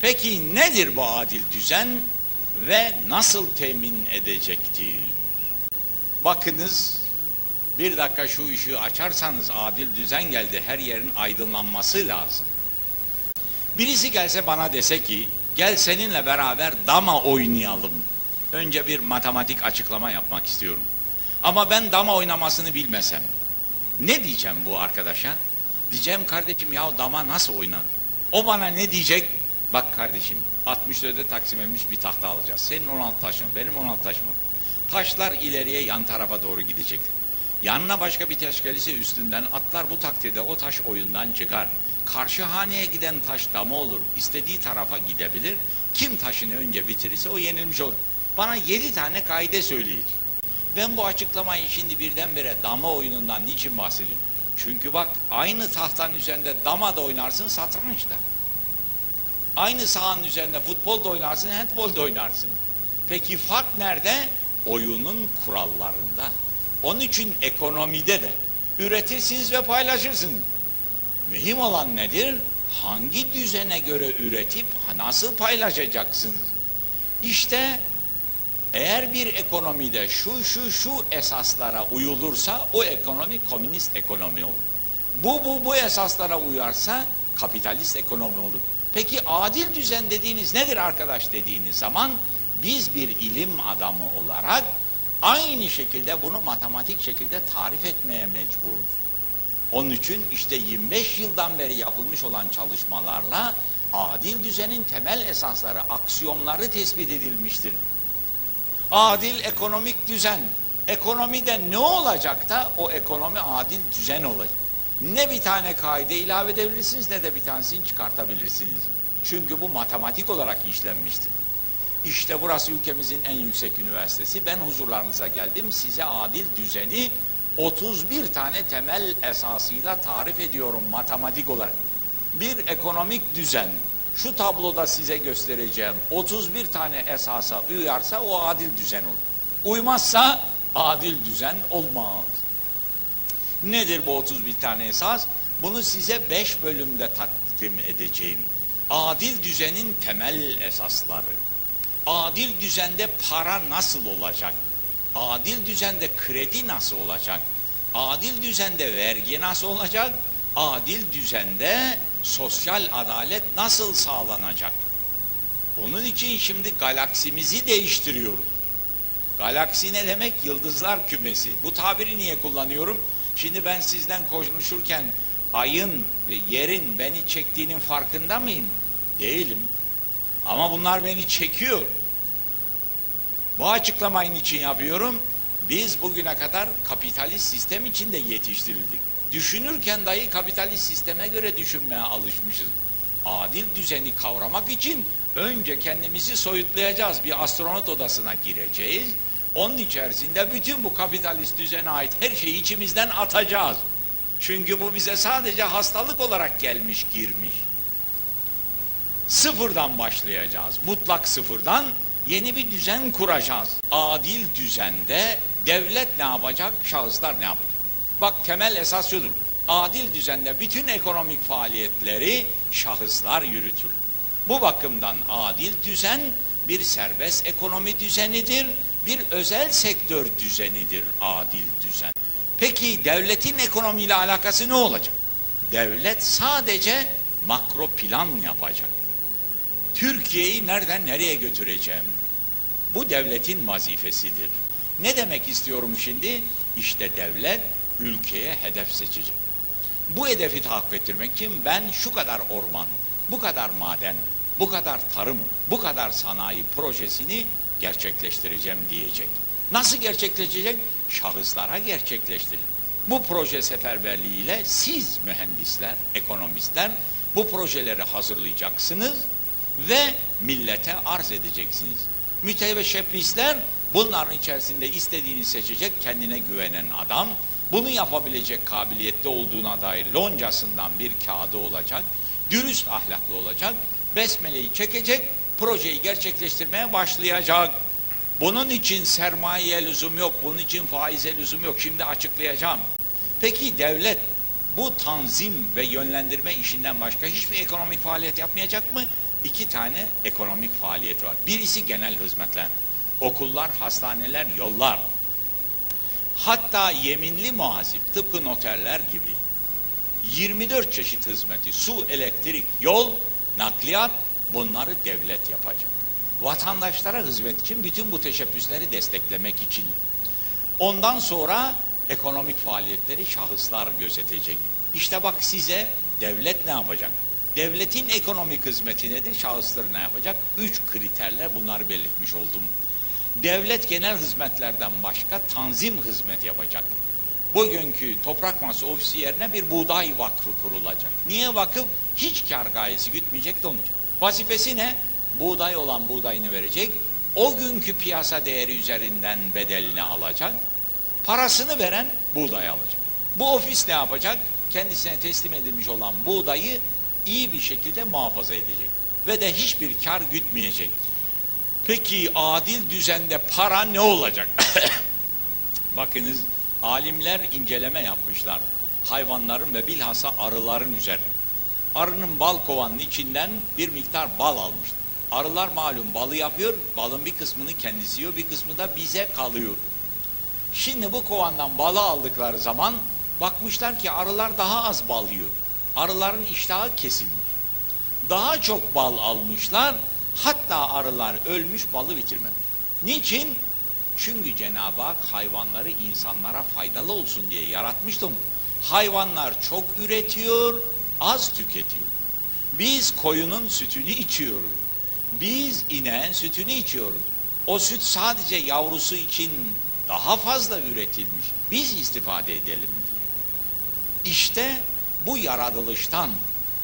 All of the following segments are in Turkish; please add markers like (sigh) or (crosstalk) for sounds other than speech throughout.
Peki nedir bu adil düzen ve nasıl temin edecektir? Bakınız bir dakika şu ışığı açarsanız adil düzen geldi her yerin aydınlanması lazım. Birisi gelse bana dese ki gel seninle beraber dama oynayalım. Önce bir matematik açıklama yapmak istiyorum. Ama ben dama oynamasını bilmesem ne diyeceğim bu arkadaşa? Diyeceğim kardeşim ya dama nasıl oynar? O bana ne diyecek? Bak kardeşim 64'e taksim edilmiş bir tahta alacağız. Senin 16 taşın, benim 16 taşım. Taşlar ileriye yan tarafa doğru gidecek. Yanına başka bir taş gelirse üstünden atlar bu takdirde o taş oyundan çıkar. Karşı haneye giden taş dama olur. İstediği tarafa gidebilir. Kim taşını önce bitirirse o yenilmiş olur. Bana yedi tane kaide söyleyecek. Ben bu açıklamayı şimdi birdenbire dama oyunundan niçin bahsediyorum? Çünkü bak aynı tahtanın üzerinde dama da oynarsın satranç da. Aynı sahanın üzerinde futbol da oynarsın, handbol da oynarsın. Peki fark nerede? Oyunun kurallarında. Onun için ekonomide de üretirsiniz ve paylaşırsınız. Mühim olan nedir? Hangi düzene göre üretip nasıl paylaşacaksınız? İşte eğer bir ekonomide şu şu şu esaslara uyulursa o ekonomi komünist ekonomi olur. Bu bu bu esaslara uyarsa kapitalist ekonomi olur. Peki adil düzen dediğiniz nedir arkadaş dediğiniz zaman biz bir ilim adamı olarak aynı şekilde bunu matematik şekilde tarif etmeye mecburuz. Onun için işte 25 yıldan beri yapılmış olan çalışmalarla adil düzenin temel esasları, aksiyonları tespit edilmiştir. Adil ekonomik düzen. Ekonomide ne olacak da o ekonomi adil düzen olacak. Ne bir tane kaide ilave edebilirsiniz ne de bir tanesini çıkartabilirsiniz. Çünkü bu matematik olarak işlenmiştir. İşte burası ülkemizin en yüksek üniversitesi. Ben huzurlarınıza geldim. Size adil düzeni 31 tane temel esasıyla tarif ediyorum matematik olarak. Bir ekonomik düzen, şu tabloda size göstereceğim 31 tane esasa uyarsa o adil düzen olur. Uymazsa adil düzen olmaz. Nedir bu 31 tane esas? Bunu size 5 bölümde takdim edeceğim. Adil düzenin temel esasları. Adil düzende para nasıl olacak? Adil düzende kredi nasıl olacak? Adil düzende vergi nasıl olacak? Adil düzende sosyal adalet nasıl sağlanacak? Onun için şimdi galaksimizi değiştiriyoruz. Galaksi ne demek? Yıldızlar kümesi. Bu tabiri niye kullanıyorum? Şimdi ben sizden konuşurken ayın ve yerin beni çektiğinin farkında mıyım? Değilim. Ama bunlar beni çekiyor. Bu açıklamayı için yapıyorum? Biz bugüne kadar kapitalist sistem içinde yetiştirildik. Düşünürken dahi kapitalist sisteme göre düşünmeye alışmışız. Adil düzeni kavramak için önce kendimizi soyutlayacağız. Bir astronot odasına gireceğiz. Onun içerisinde bütün bu kapitalist düzene ait her şeyi içimizden atacağız. Çünkü bu bize sadece hastalık olarak gelmiş, girmiş. Sıfırdan başlayacağız. Mutlak sıfırdan yeni bir düzen kuracağız. Adil düzende devlet ne yapacak, şahıslar ne yapacak? Bak temel esas şudur. Adil düzende bütün ekonomik faaliyetleri şahıslar yürütür. Bu bakımdan adil düzen bir serbest ekonomi düzenidir, bir özel sektör düzenidir adil düzen. Peki devletin ekonomiyle alakası ne olacak? Devlet sadece makro plan yapacak. Türkiye'yi nereden nereye götüreceğim? Bu devletin vazifesidir. Ne demek istiyorum şimdi? İşte devlet ülkeye hedef seçecek. Bu hedefi tahakkuk ettirmek için ben şu kadar orman, bu kadar maden, bu kadar tarım, bu kadar sanayi projesini gerçekleştireceğim diyecek. Nasıl gerçekleşecek? Şahıslara gerçekleştirin. Bu proje seferberliğiyle siz mühendisler, ekonomistler bu projeleri hazırlayacaksınız ve millete arz edeceksiniz. Müteşebbisler bunların içerisinde istediğini seçecek kendine güvenen adam, bunu yapabilecek kabiliyette olduğuna dair loncasından bir kağıdı olacak, dürüst ahlaklı olacak, besmeleyi çekecek, projeyi gerçekleştirmeye başlayacak. Bunun için sermayeye lüzum yok, bunun için faize lüzum yok. Şimdi açıklayacağım. Peki devlet bu tanzim ve yönlendirme işinden başka hiçbir ekonomik faaliyet yapmayacak mı? İki tane ekonomik faaliyeti var. Birisi genel hizmetler. Okullar, hastaneler, yollar. Hatta yeminli muhasip tıpkı noterler gibi 24 çeşit hizmeti su, elektrik, yol, nakliyat bunları devlet yapacak. Vatandaşlara hizmet için bütün bu teşebbüsleri desteklemek için. Ondan sonra ekonomik faaliyetleri şahıslar gözetecek. İşte bak size devlet ne yapacak? Devletin ekonomik hizmeti nedir? Şahıslar ne yapacak? Üç kriterle bunları belirtmiş oldum. Devlet genel hizmetlerden başka tanzim hizmet yapacak. Bugünkü toprak masa ofisi yerine bir buğday vakfı kurulacak. Niye vakıf? Hiç kar gayesi gütmeyecek de onun için. Vazifesi ne? Buğday olan buğdayını verecek. O günkü piyasa değeri üzerinden bedelini alacak. Parasını veren buğday alacak. Bu ofis ne yapacak? Kendisine teslim edilmiş olan buğdayı iyi bir şekilde muhafaza edecek. Ve de hiçbir kar gütmeyecek. Peki adil düzende para ne olacak? (coughs) Bakınız alimler inceleme yapmışlar. Hayvanların ve bilhassa arıların üzerine. Arının bal kovanın içinden bir miktar bal almış. Arılar malum balı yapıyor, balın bir kısmını kendisi yiyor, bir kısmı da bize kalıyor. Şimdi bu kovandan balı aldıkları zaman bakmışlar ki arılar daha az bal yiyor. Arıların iştahı kesilmiş. Daha çok bal almışlar, hatta arılar ölmüş balı bitirmemiş. Niçin? Çünkü Cenab-ı Hak hayvanları insanlara faydalı olsun diye yaratmıştım. Hayvanlar çok üretiyor, az tüketiyor. Biz koyunun sütünü içiyoruz. Biz ineğin sütünü içiyoruz. O süt sadece yavrusu için daha fazla üretilmiş. Biz istifade edelim diye. İşte bu yaratılıştan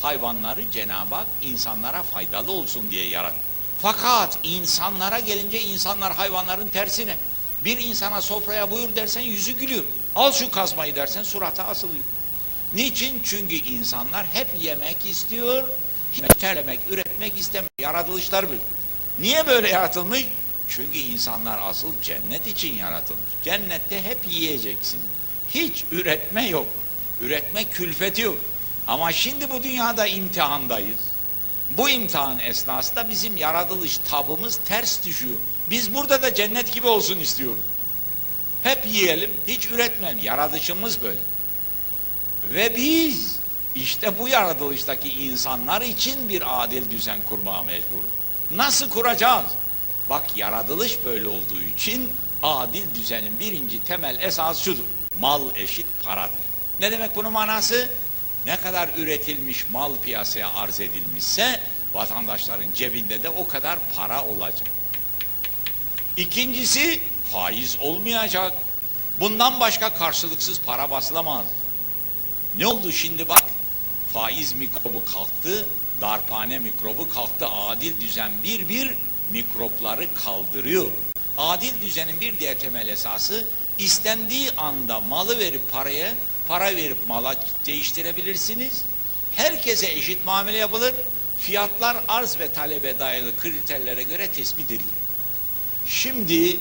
hayvanları Cenab-ı Hak insanlara faydalı olsun diye yarattı. Fakat insanlara gelince insanlar hayvanların tersine. Bir insana sofraya buyur dersen yüzü gülüyor. Al şu kazmayı dersen surata asılıyor. Niçin? Çünkü insanlar hep yemek istiyor, terlemek, üretmek istemiyor. Yaratılışlar bir. Niye böyle yaratılmış? Çünkü insanlar asıl cennet için yaratılmış. Cennette hep yiyeceksin. Hiç üretme yok. Üretme külfeti yok. Ama şimdi bu dünyada imtihandayız. Bu imtihan esnasında bizim yaratılış tabımız ters düşüyor. Biz burada da cennet gibi olsun istiyoruz. Hep yiyelim, hiç üretmeyelim. Yaratışımız böyle. Ve biz işte bu yaratılıştaki insanlar için bir adil düzen kurmaya mecburuz. Nasıl kuracağız? Bak yaratılış böyle olduğu için adil düzenin birinci temel esas şudur. Mal eşit paradır. Ne demek bunun manası? Ne kadar üretilmiş mal piyasaya arz edilmişse vatandaşların cebinde de o kadar para olacak. İkincisi faiz olmayacak. Bundan başka karşılıksız para basılamaz. Ne oldu şimdi bak? Faiz mikrobu kalktı, darphane mikrobu kalktı. Adil düzen bir bir mikropları kaldırıyor. Adil düzenin bir diğer temel esası istendiği anda malı verip paraya, para verip mala değiştirebilirsiniz. Herkese eşit muamele yapılır. Fiyatlar arz ve talebe dayalı kriterlere göre tespit edilir. Şimdi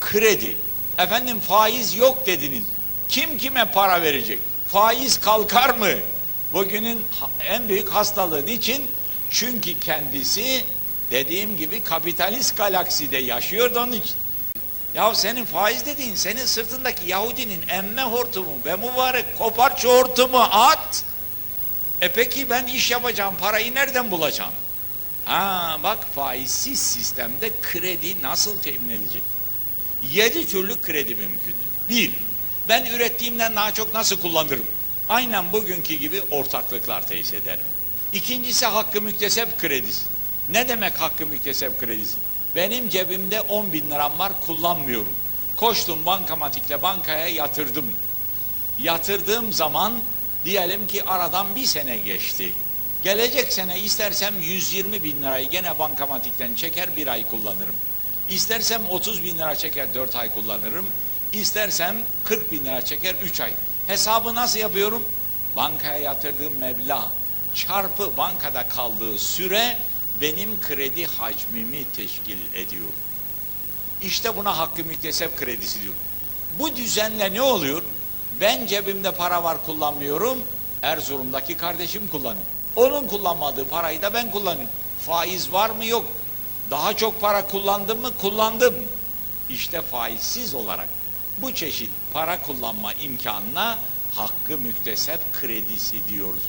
kredi, efendim faiz yok dediniz. Kim kime para verecek? Faiz kalkar mı? Bugünün en büyük hastalığı için çünkü kendisi dediğim gibi kapitalist galakside yaşıyor da onun için. Ya senin faiz dediğin senin sırtındaki Yahudinin emme hortumu ve mübarek kopar hortumu at. E peki ben iş yapacağım parayı nereden bulacağım? Ha bak faizsiz sistemde kredi nasıl temin edilecek? Yedi türlü kredi mümkündür. Bir, ben ürettiğimden daha çok nasıl kullanırım? Aynen bugünkü gibi ortaklıklar tesis ederim. İkincisi hakkı müktesep kredisi. Ne demek hakkı müktesep kredisi? Benim cebimde 10 bin liram var kullanmıyorum. Koştum bankamatikle bankaya yatırdım. Yatırdığım zaman diyelim ki aradan bir sene geçti. Gelecek sene istersem 120 bin lirayı gene bankamatikten çeker bir ay kullanırım. İstersem 30 bin lira çeker 4 ay kullanırım. İstersem 40 bin lira çeker 3 ay. Hesabı nasıl yapıyorum? Bankaya yatırdığım meblağ çarpı bankada kaldığı süre benim kredi hacmimi teşkil ediyor. İşte buna hakkı müktesep kredisi diyor. Bu düzenle ne oluyor? Ben cebimde para var kullanmıyorum. Erzurum'daki kardeşim kullanıyor. Onun kullanmadığı parayı da ben kullanıyorum. Faiz var mı yok. Daha çok para kullandım mı? Kullandım. İşte faizsiz olarak bu çeşit para kullanma imkanına hakkı müktesep kredisi diyoruz.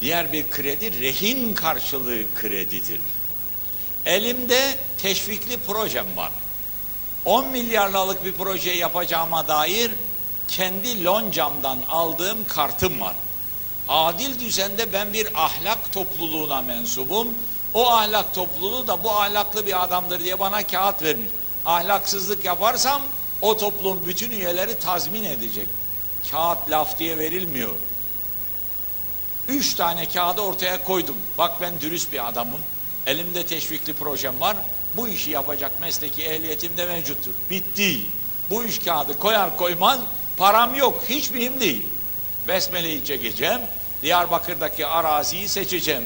Diğer bir kredi rehin karşılığı kredidir. Elimde teşvikli projem var. 10 milyarlık bir proje yapacağıma dair kendi loncamdan aldığım kartım var. Adil düzende ben bir ahlak topluluğuna mensubum. O ahlak topluluğu da bu ahlaklı bir adamdır diye bana kağıt vermiş. Ahlaksızlık yaparsam o topluluğun bütün üyeleri tazmin edecek. Kağıt laf diye verilmiyor. Üç tane kağıdı ortaya koydum. Bak ben dürüst bir adamım. Elimde teşvikli projem var. Bu işi yapacak mesleki ehliyetim de mevcuttur. Bitti. Bu üç kağıdı koyar koymaz param yok. Hiç mühim değil. Besmele'yi çekeceğim. Diyarbakır'daki araziyi seçeceğim.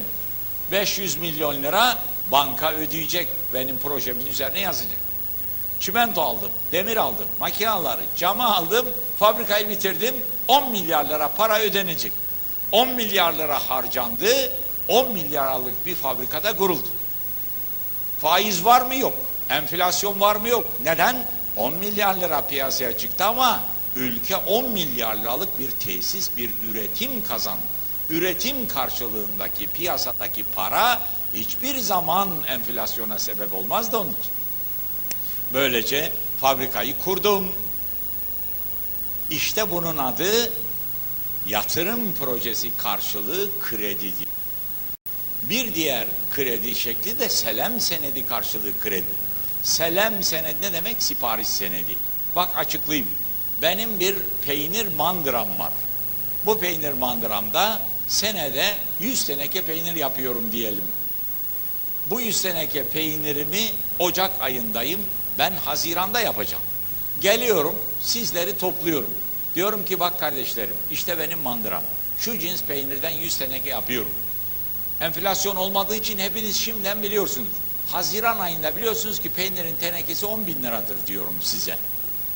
500 milyon lira banka ödeyecek. Benim projemin üzerine yazacak. Çimento aldım, demir aldım, makinaları, camı aldım, fabrikayı bitirdim. 10 milyar lira para ödenecek. 10 milyar lira harcandı, 10 milyarlık bir fabrikada kuruldu. Faiz var mı yok, enflasyon var mı yok. Neden? 10 milyar lira piyasaya çıktı ama ülke 10 milyar liralık bir tesis, bir üretim kazandı. Üretim karşılığındaki piyasadaki para hiçbir zaman enflasyona sebep olmaz da onun için. Böylece fabrikayı kurdum. İşte bunun adı yatırım projesi karşılığı kredidir. Bir diğer kredi şekli de selem senedi karşılığı kredi. Selem senedi ne demek? Sipariş senedi. Bak açıklayayım. Benim bir peynir mandıram var. Bu peynir mandıramda senede 100 teneke peynir yapıyorum diyelim. Bu 100 teneke peynirimi Ocak ayındayım. Ben Haziran'da yapacağım. Geliyorum, sizleri topluyorum. Diyorum ki bak kardeşlerim, işte benim mandıram. Şu cins peynirden 100 teneke yapıyorum. Enflasyon olmadığı için hepiniz şimdiden biliyorsunuz. Haziran ayında biliyorsunuz ki peynirin tenekesi 10 bin liradır diyorum size.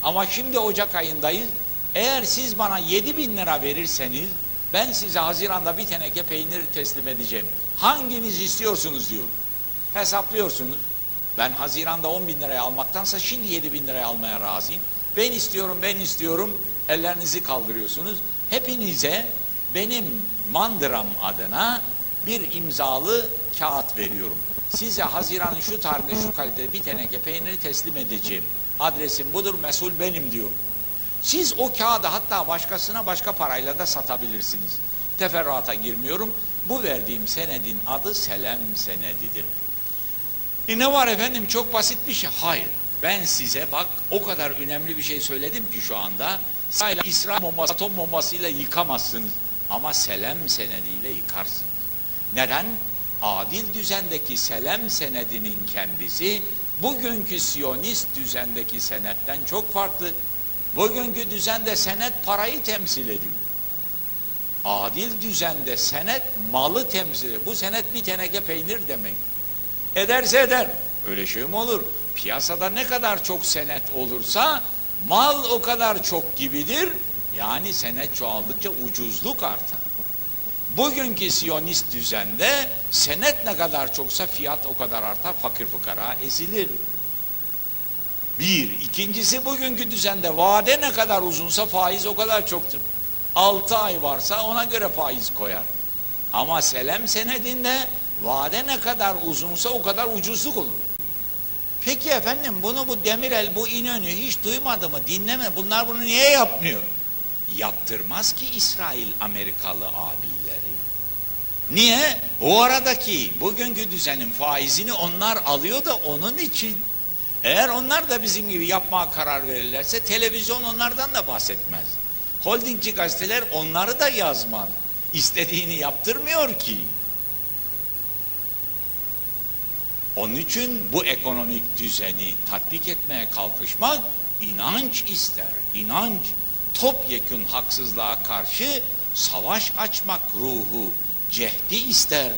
Ama şimdi Ocak ayındayız. Eğer siz bana 7 bin lira verirseniz ben size Haziran'da bir teneke peynir teslim edeceğim. Hanginiz istiyorsunuz diyorum. Hesaplıyorsunuz. Ben Haziran'da 10 bin liraya almaktansa şimdi 7 bin liraya almaya razıyım. Ben istiyorum, ben istiyorum. Ellerinizi kaldırıyorsunuz. Hepinize benim mandıram adına bir imzalı kağıt veriyorum. Size Haziran'ın şu tarihinde şu kalitede bir teneke peyniri teslim edeceğim. Adresim budur, mesul benim diyor. Siz o kağıdı hatta başkasına başka parayla da satabilirsiniz. Teferruata girmiyorum. Bu verdiğim senedin adı Selem senedidir. E ne var efendim çok basit bir şey. Hayır. Ben size bak o kadar önemli bir şey söyledim ki şu anda. Sayla İsrail bombası, atom bombasıyla yıkamazsınız. Ama Selem senediyle yıkarsınız. Neden? Adil düzendeki Selem senedinin kendisi bugünkü Siyonist düzendeki senetten çok farklı. Bugünkü düzende senet parayı temsil ediyor. Adil düzende senet malı temsil ediyor. Bu senet bir teneke peynir demek. Ederse eder. Öyle şey mi olur? Piyasada ne kadar çok senet olursa mal o kadar çok gibidir. Yani senet çoğaldıkça ucuzluk artar. Bugünkü Siyonist düzende senet ne kadar çoksa fiyat o kadar artar, fakir fukara ezilir. Bir. ikincisi bugünkü düzende vade ne kadar uzunsa faiz o kadar çoktur. Altı ay varsa ona göre faiz koyar. Ama Selem senedinde vade ne kadar uzunsa o kadar ucuzluk olur. Peki efendim bunu bu Demirel, bu İnönü hiç duymadı mı, dinleme. Bunlar bunu niye yapmıyor? Yaptırmaz ki İsrail Amerikalı abileri. Niye? O aradaki bugünkü düzenin faizini onlar alıyor da onun için. Eğer onlar da bizim gibi yapmaya karar verirlerse televizyon onlardan da bahsetmez. Holdingci gazeteler onları da yazmaz. İstediğini yaptırmıyor ki. Onun için bu ekonomik düzeni tatbik etmeye kalkışmak inanç ister, inanç. Topyekün haksızlığa karşı savaş açmak ruhu, cehdi ister,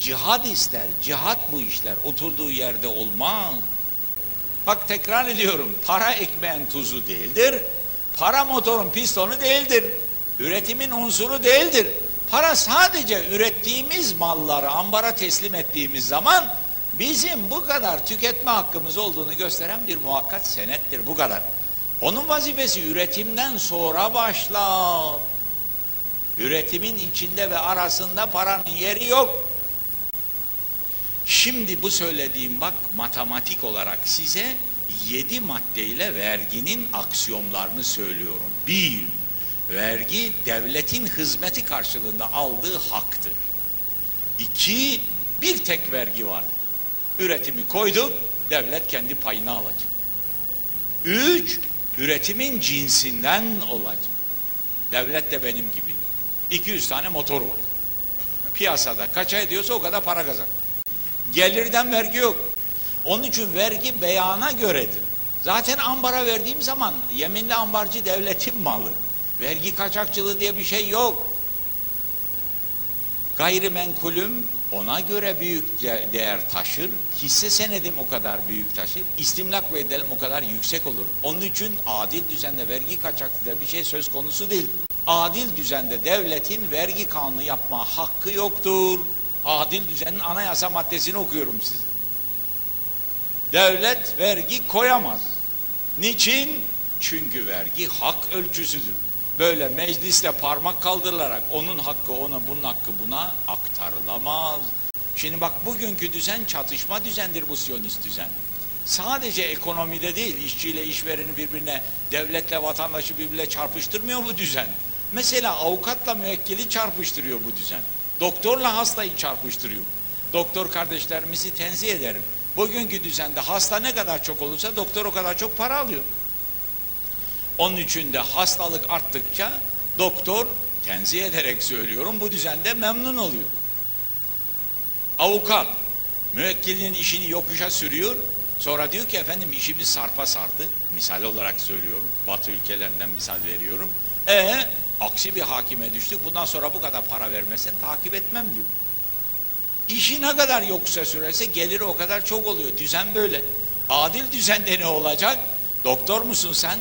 cihad ister. Cihad bu işler oturduğu yerde olmaz. Bak tekrar ediyorum, para ekmeğin tuzu değildir, para motorun pistonu değildir. üretimin unsuru değildir. Para sadece ürettiğimiz malları ambara teslim ettiğimiz zaman bizim bu kadar tüketme hakkımız olduğunu gösteren bir muhakkat senettir bu kadar. Onun vazifesi üretimden sonra başlar. Üretimin içinde ve arasında paranın yeri yok. Şimdi bu söylediğim bak matematik olarak size yedi maddeyle verginin aksiyomlarını söylüyorum. Bir, vergi devletin hizmeti karşılığında aldığı haktır. İki, bir tek vergi var. Üretimi koyduk, devlet kendi payını alacak. Üç, üretimin cinsinden olacak. Devlet de benim gibi. 200 tane motor var. Piyasada kaça ediyorsa o kadar para kazan. Gelirden vergi yok. Onun için vergi beyana göredir. Zaten ambara verdiğim zaman yeminli ambarcı devletin malı. Vergi kaçakçılığı diye bir şey yok. Gayrimenkulüm ona göre büyük de- değer taşır. Hisse senedim o kadar büyük taşır. İstimlak bedelim o kadar yüksek olur. Onun için adil düzende vergi kaçakçılığı bir şey söz konusu değil. Adil düzende devletin vergi kanunu yapma hakkı yoktur. Adil düzenin anayasa maddesini okuyorum size. Devlet vergi koyamaz. Niçin? Çünkü vergi hak ölçüsüdür. Böyle meclisle parmak kaldırılarak onun hakkı ona, bunun hakkı buna aktarılamaz. Şimdi bak bugünkü düzen çatışma düzendir bu Siyonist düzen. Sadece ekonomide değil, işçiyle işvereni birbirine, devletle vatandaşı birbirine çarpıştırmıyor bu düzen. Mesela avukatla müvekkili çarpıştırıyor bu düzen. Doktorla hastayı çarpıştırıyor. Doktor kardeşlerimizi tenzih ederim. Bugünkü düzende hasta ne kadar çok olursa doktor o kadar çok para alıyor. Onun için de hastalık arttıkça doktor tenzih ederek söylüyorum bu düzende memnun oluyor. Avukat müvekkilin işini yokuşa sürüyor. Sonra diyor ki efendim işimiz sarpa sardı. Misal olarak söylüyorum. Batı ülkelerinden misal veriyorum. E aksi bir hakime düştük. Bundan sonra bu kadar para vermesen takip etmem diyor. İşi ne kadar yokuşa sürerse geliri o kadar çok oluyor. Düzen böyle. Adil düzende ne olacak? Doktor musun sen?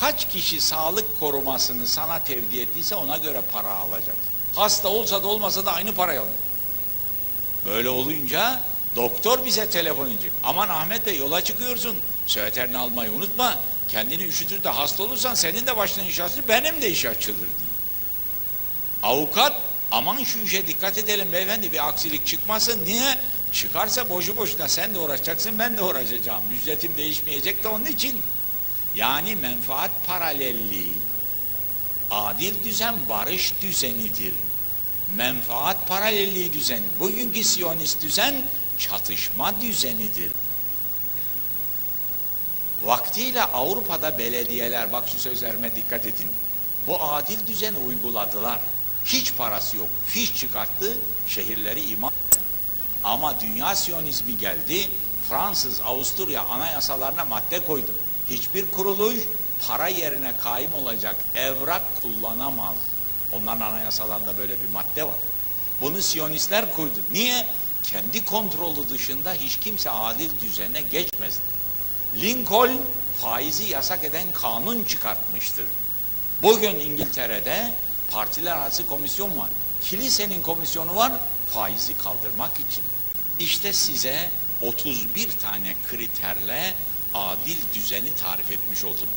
Kaç kişi sağlık korumasını sana tevdi ettiyse ona göre para alacaksın. Hasta olsa da olmasa da aynı parayı alıyor. Böyle olunca doktor bize telefon edecek. Aman Ahmet Bey yola çıkıyorsun. Süveterini almayı unutma. Kendini üşütür de hasta olursan senin de başına iş açılır, benim de iş açılır diye. Avukat aman şu işe dikkat edelim beyefendi bir aksilik çıkmasın. Niye? Çıkarsa boşu boşuna sen de uğraşacaksın ben de uğraşacağım. Ücretim değişmeyecek de onun için. Yani menfaat paralelliği. Adil düzen barış düzenidir. Menfaat paralelliği düzeni. Bugünkü Siyonist düzen çatışma düzenidir. Vaktiyle Avrupa'da belediyeler, bak şu sözlerime dikkat edin. Bu adil düzeni uyguladılar. Hiç parası yok. Fiş çıkarttı, şehirleri etti. Ama dünya siyonizmi geldi, Fransız, Avusturya anayasalarına madde koydu. Hiçbir kuruluş para yerine kaim olacak evrak kullanamaz. Onların anayasalarında böyle bir madde var. Bunu Siyonistler koydu. Niye? Kendi kontrolü dışında hiç kimse adil düzene geçmez. Lincoln faizi yasak eden kanun çıkartmıştır. Bugün İngiltere'de partiler arası komisyon var. Kilisenin komisyonu var faizi kaldırmak için. İşte size 31 tane kriterle adil düzeni tarif etmiş oldum.